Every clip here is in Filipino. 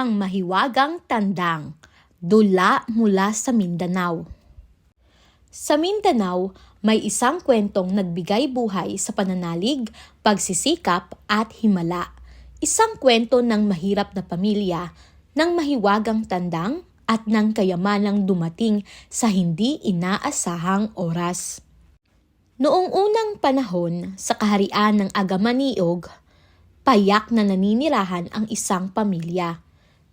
ang mahiwagang tandang, dula mula sa Mindanao. Sa Mindanao, may isang kwentong nagbigay buhay sa pananalig, pagsisikap at himala. Isang kwento ng mahirap na pamilya, ng mahiwagang tandang at ng kayamanang dumating sa hindi inaasahang oras. Noong unang panahon sa kaharian ng Agamaniog, payak na naninirahan ang isang pamilya.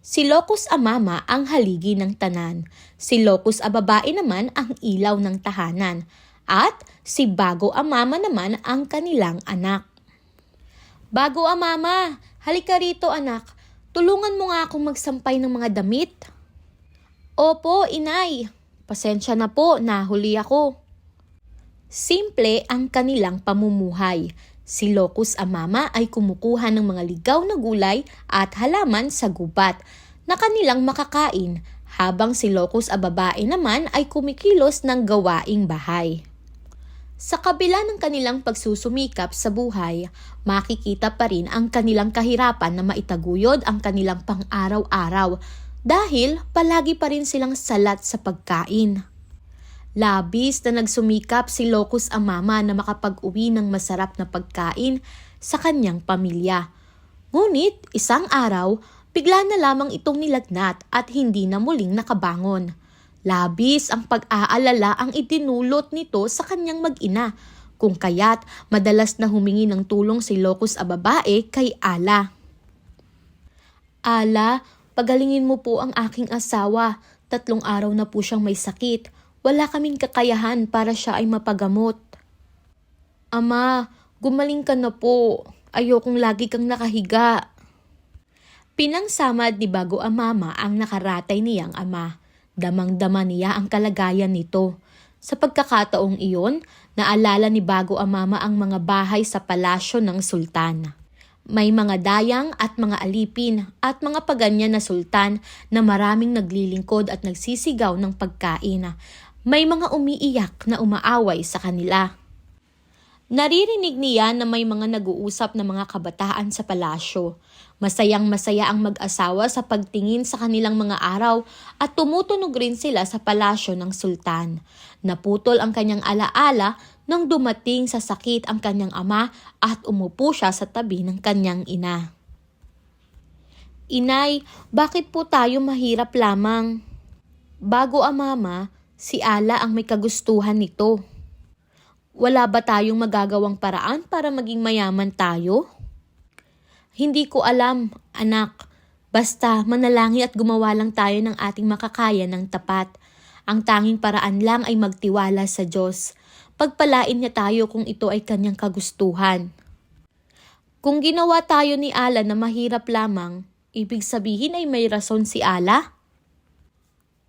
Si Locus Amama ang haligi ng tanan, si Locus Ababae naman ang ilaw ng tahanan, at si Bago Amama naman ang kanilang anak. Bago Amama, halika rito anak, tulungan mo nga akong magsampay ng mga damit. Opo, inay. Pasensya na po, nahuli ako. Simple ang kanilang pamumuhay. Si Locus Amama ay kumukuha ng mga ligaw na gulay at halaman sa gubat na kanilang makakain habang si Locus Ababae naman ay kumikilos ng gawaing bahay. Sa kabila ng kanilang pagsusumikap sa buhay, makikita pa rin ang kanilang kahirapan na maitaguyod ang kanilang pang-araw-araw dahil palagi pa rin silang salat sa pagkain. Labis na nagsumikap si Locus Amama na makapag-uwi ng masarap na pagkain sa kanyang pamilya. Ngunit isang araw, bigla na lamang itong nilagnat at hindi na muling nakabangon. Labis ang pag-aalala ang itinulot nito sa kanyang mag-ina, kung kaya't madalas na humingi ng tulong si Locus Ababae kay Ala. Ala, pagalingin mo po ang aking asawa. Tatlong araw na po siyang may sakit. Wala kaming kakayahan para siya ay mapagamot. Ama, gumaling ka na po. Ayokong lagi kang nakahiga. Pinangsamad ni Bago Amama ang nakaratay niyang ama. Damang-dama niya ang kalagayan nito. Sa pagkakataong iyon, naalala ni Bago Amama ang mga bahay sa palasyo ng sultan. May mga dayang at mga alipin at mga paganyan na sultan na maraming naglilingkod at nagsisigaw ng pagkain. May mga umiiyak na umaaway sa kanila. Naririnig niya na may mga nag-uusap na mga kabataan sa palasyo. Masayang masaya ang mag-asawa sa pagtingin sa kanilang mga araw at tumutunog rin sila sa palasyo ng sultan. Naputol ang kanyang alaala nang dumating sa sakit ang kanyang ama at umupo siya sa tabi ng kanyang ina. Inay, bakit po tayo mahirap lamang? Bago ang mama, si Ala ang may kagustuhan nito. Wala ba tayong magagawang paraan para maging mayaman tayo? Hindi ko alam, anak. Basta manalangin at gumawa lang tayo ng ating makakaya ng tapat. Ang tanging paraan lang ay magtiwala sa Diyos. Pagpalain niya tayo kung ito ay kanyang kagustuhan. Kung ginawa tayo ni Ala na mahirap lamang, ibig sabihin ay may rason si Ala?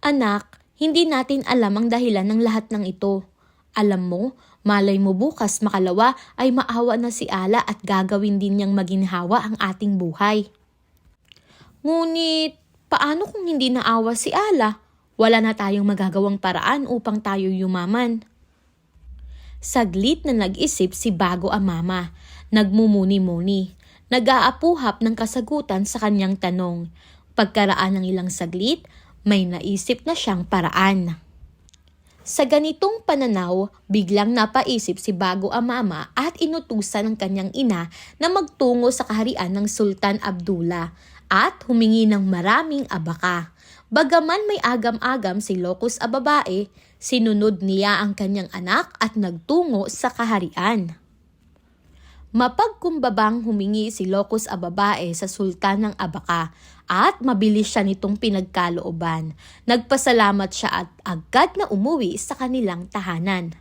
Anak, hindi natin alam ang dahilan ng lahat ng ito. Alam mo, malay mo bukas makalawa ay maawa na si Ala at gagawin din niyang maginhawa ang ating buhay. Ngunit, paano kung hindi naawa si Ala? Wala na tayong magagawang paraan upang tayo yumaman. Saglit na nag-isip si Bago Amama. Nagmumuni-muni. Nag-aapuhap ng kasagutan sa kanyang tanong. Pagkaraan ng ilang saglit, may naisip na siyang paraan. Sa ganitong pananaw, biglang napaisip si Bago Amama at inutusan ng kanyang ina na magtungo sa kaharian ng Sultan Abdullah at humingi ng maraming abaka. Bagaman may agam-agam si Locus Ababae, sinunod niya ang kanyang anak at nagtungo sa kaharian. Mapagkumbabang humingi si Locus Ababae sa Sultan ng Abaka at mabilis siya nitong pinagkalooban. Nagpasalamat siya at agad na umuwi sa kanilang tahanan.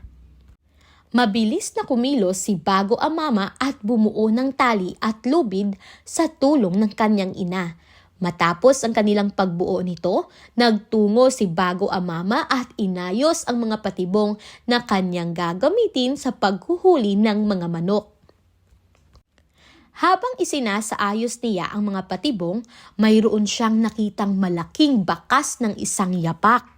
Mabilis na kumilos si Bago Amama at bumuo ng tali at lubid sa tulong ng kanyang ina. Matapos ang kanilang pagbuo nito, nagtungo si Bago Amama at inayos ang mga patibong na kanyang gagamitin sa paghuhuli ng mga manok. Habang isinasaayos niya ang mga patibong, mayroon siyang nakitang malaking bakas ng isang yapak.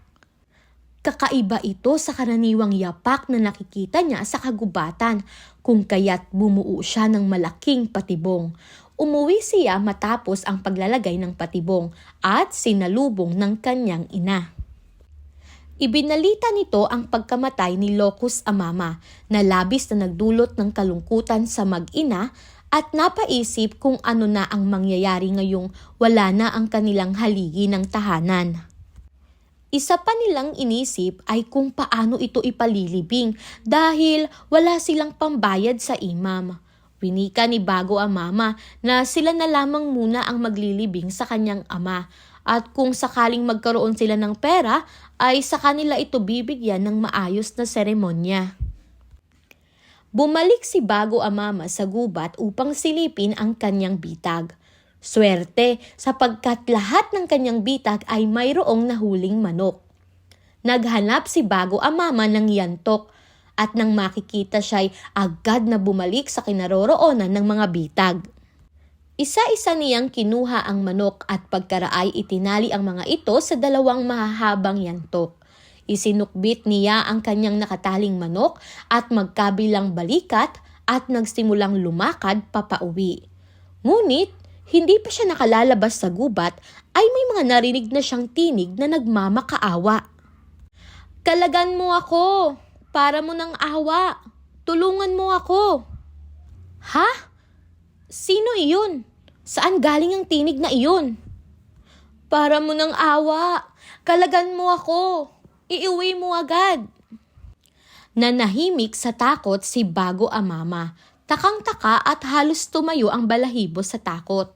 Kakaiba ito sa karaniwang yapak na nakikita niya sa kagubatan kung kaya't bumuo siya ng malaking patibong. umuwi siya matapos ang paglalagay ng patibong at sinalubong ng kanyang ina. Ibinalita nito ang pagkamatay ni Locus Amama na labis na nagdulot ng kalungkutan sa mag-ina at napaisip kung ano na ang mangyayari ngayong wala na ang kanilang haligi ng tahanan. Isa pa nilang inisip ay kung paano ito ipalilibing dahil wala silang pambayad sa imam. Winika ni Bago ang mama na sila na lamang muna ang maglilibing sa kanyang ama at kung sakaling magkaroon sila ng pera ay sa kanila ito bibigyan ng maayos na seremonya. Bumalik si Bago ang mama sa gubat upang silipin ang kanyang bitag. Swerte sapagkat lahat ng kanyang bitag ay mayroong nahuling manok. Naghanap si Bago ang mama ng yantok at nang makikita siya'y agad na bumalik sa kinaroroonan ng mga bitag. Isa-isa niyang kinuha ang manok at pagkaraay itinali ang mga ito sa dalawang mahahabang yantok. Isinukbit niya ang kanyang nakataling manok at magkabilang balikat at nagsimulang lumakad papauwi. Ngunit, hindi pa siya nakalalabas sa gubat ay may mga narinig na siyang tinig na nagmamakaawa. Kalagan mo ako! Para mo ng awa! Tulungan mo ako! Ha? Sino iyon? Saan galing ang tinig na iyon? Para mo ng awa! Kalagan mo ako! Iiwi mo agad! Nanahimik sa takot si Bago Amama. Takang-taka at halos tumayo ang balahibo sa takot.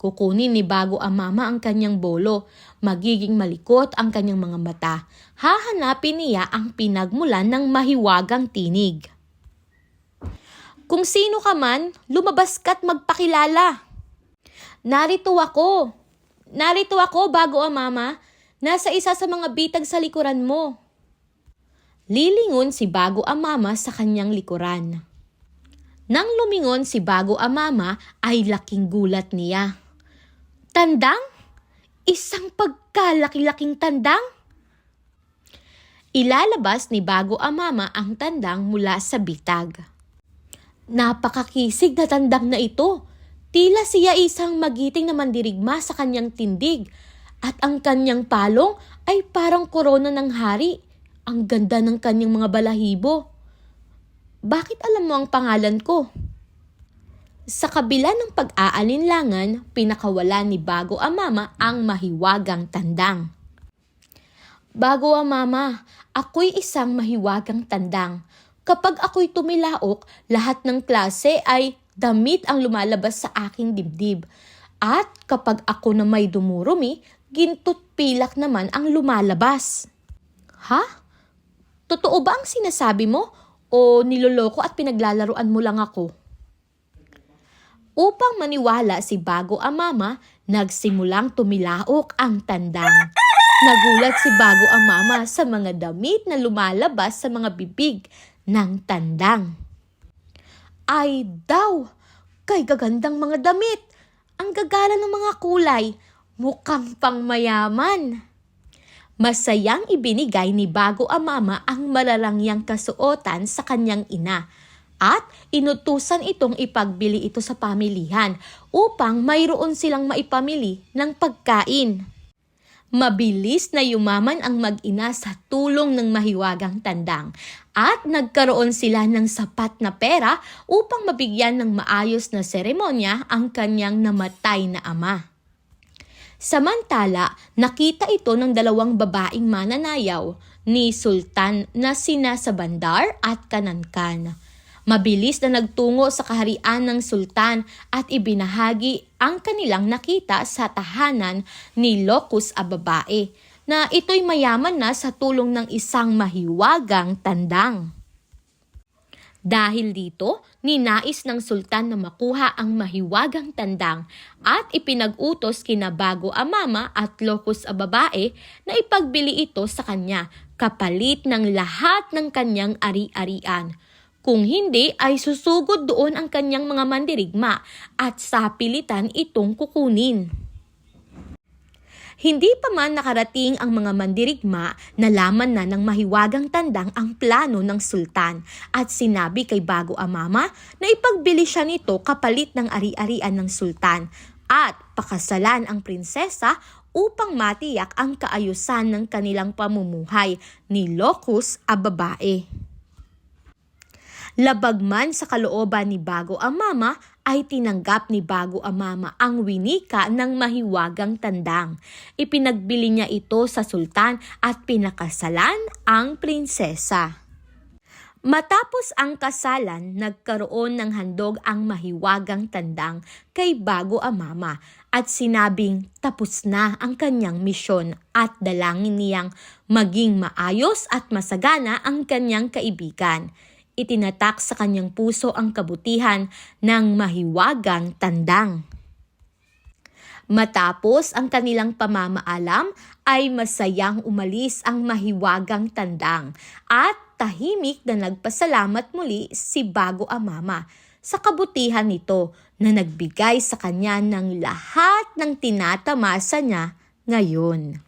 Kukunin ni Bago Amama ang kanyang bolo. Magiging malikot ang kanyang mga mata. Hahanapin niya ang pinagmulan ng mahiwagang tinig. Kung sino ka man, lumabas ka't magpakilala. Narito ako. Narito ako, Bago Amama. Nasa isa sa mga bitag sa likuran mo. Lilingon si Bago Amama sa kanyang likuran. Nang lumingon si Bago Amama ay laking gulat niya. Tandang? Isang pagkalaki-laking tandang? Ilalabas ni Bago Amama ang tandang mula sa bitag. Napakakisig na tandang na ito. Tila siya isang magiting na mandirigma sa kanyang tindig at ang kanyang palong ay parang korona ng hari. Ang ganda ng kanyang mga balahibo. Bakit alam mo ang pangalan ko? Sa kabila ng pag-aalinlangan, pinakawala ni Bago Amama ang mahiwagang tandang. Bago Amama, ako'y isang mahiwagang tandang. Kapag ako'y tumilaok, lahat ng klase ay damit ang lumalabas sa aking dibdib. At kapag ako na may dumurumi, gintot pilak naman ang lumalabas. Ha? Totoo ba ang sinasabi mo? O niloloko at pinaglalaruan mo lang ako? Upang maniwala si Bago Amama, nagsimulang tumilaok ang tandang. Nagulat si Bago Amama sa mga damit na lumalabas sa mga bibig ng tandang. Ay daw, kay gagandang mga damit. Ang gagala ng mga kulay, mukhang pangmayaman. Masayang ibinigay ni Bago Amama ang malalangyang kasuotan sa kanyang ina at inutusan itong ipagbili ito sa pamilihan upang mayroon silang maipamili ng pagkain. Mabilis na yumaman ang mag-ina sa tulong ng mahiwagang tandang at nagkaroon sila ng sapat na pera upang mabigyan ng maayos na seremonya ang kanyang namatay na ama. Samantala, nakita ito ng dalawang babaeng mananayaw ni Sultan na sina Sabandar at Kanankan. Mabilis na nagtungo sa kaharian ng sultan at ibinahagi ang kanilang nakita sa tahanan ni Locus a babae na ito'y mayaman na sa tulong ng isang mahiwagang tandang. Dahil dito, ninais ng sultan na makuha ang mahiwagang tandang at ipinag-utos kina Bago Amama at Locus a babae na ipagbili ito sa kanya kapalit ng lahat ng kanyang ari-arian. Kung hindi ay susugod doon ang kanyang mga mandirigma at sa pilitan itong kukunin. Hindi pa man nakarating ang mga mandirigma, nalaman na ng mahiwagang tandang ang plano ng sultan at sinabi kay Bago Amama na ipagbili siya nito kapalit ng ari-arian ng sultan at pakasalan ang prinsesa upang matiyak ang kaayusan ng kanilang pamumuhay ni Locus a babae. Labag man sa kalooban ni Bago Amama ay tinanggap ni Bago Amama ang winika ng mahiwagang tandang. Ipinagbili niya ito sa sultan at pinakasalan ang prinsesa. Matapos ang kasalan, nagkaroon ng handog ang mahiwagang tandang kay Bago Amama at sinabing tapos na ang kanyang misyon at dalangin niyang maging maayos at masagana ang kanyang kaibigan. Itinatak sa kanyang puso ang kabutihan ng mahiwagang tandang. Matapos ang kanilang pamamaalam ay masayang umalis ang mahiwagang tandang at tahimik na nagpasalamat muli si Bago Amama sa kabutihan nito na nagbigay sa kanya ng lahat ng tinatamasa niya ngayon.